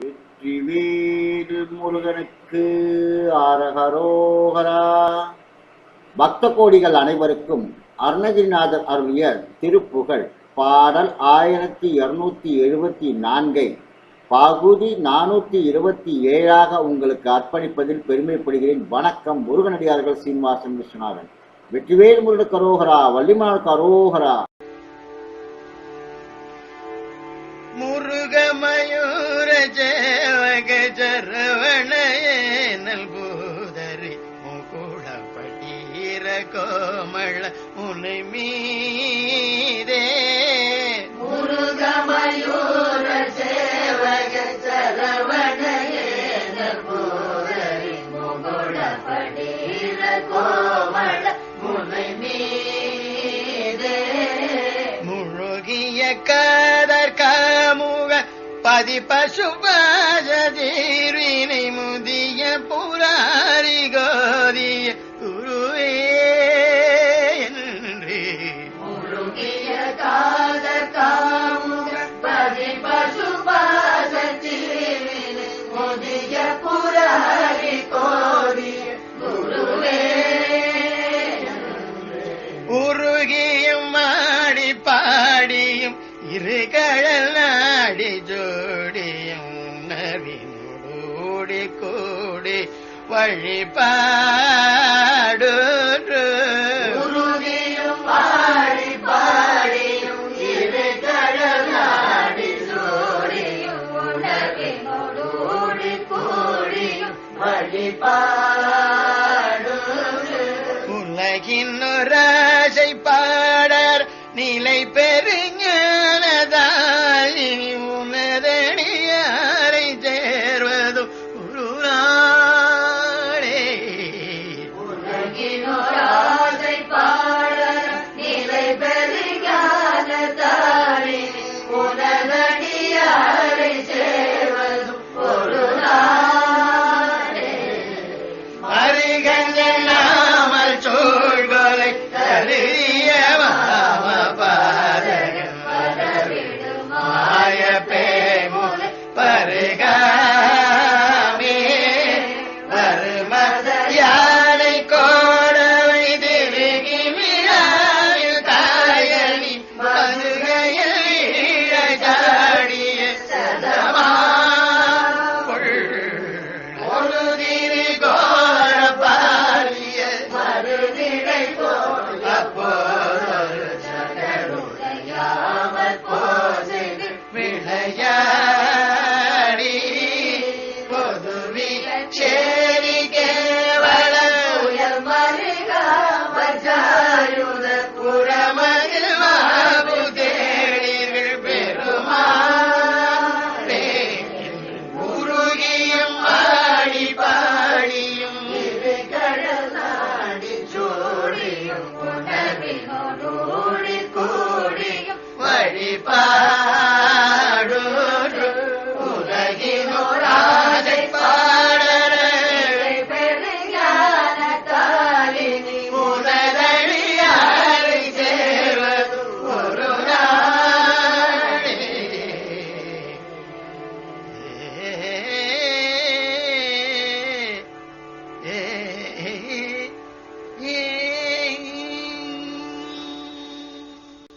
வெற்றிவேல் முருகனுக்கு அரகரோகரா பக்த கோடிகள் அனைவருக்கும் அருணகிரிநாதர் அருளிய திருப்புகழ் பாடல் ஆயிரத்தி இருநூத்தி எழுபத்தி நான்கை. பகுதி நானூத்தி இருபத்தி ஏழாக உங்களுக்கு அர்ப்பணிப்பதில் பெருமைப்படுகிறேன். வணக்கம் முருகனடியார்கள் சீனிவாசன் விஸ்வநாதன். வெற்றிவேல் முருகனுக்கு அரோகரா வள்ளிமானுக்கு அரோகரா முருகமயூர ஜேவக ஜரவணயே நல்பூதரி முகுள படீர கோமள முனை மீதே முருகமயூர சேவக சரவணயேன போதரி முகுட படீர கோமள முனை மீதே முழுகிய காமுக பதி பசுபாஜீர்வினை முதிய புராரி கோதிய குருவே என்று. உருகியும் மாடி பாடியும் இரு வழிபாடு உலகின் ராசை பாடர் நிலை பெருஞானதாய் பாடியும் இரு கடலாடி சூடியும்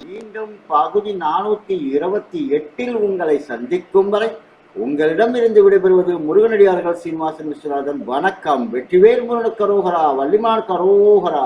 மீண்டும் பகுதி நானூத்தி இருபத்தி எட்டில் உங்களை சந்திக்கும் வரை உங்களிடமிருந்து விடைபெறுவது முருகனடியார்கள் சீனிவாசன் விஸ்வநாதன். வணக்கம். வெற்றிவேல் முருகன் கரோகரா வள்ளிமான் கரோகரா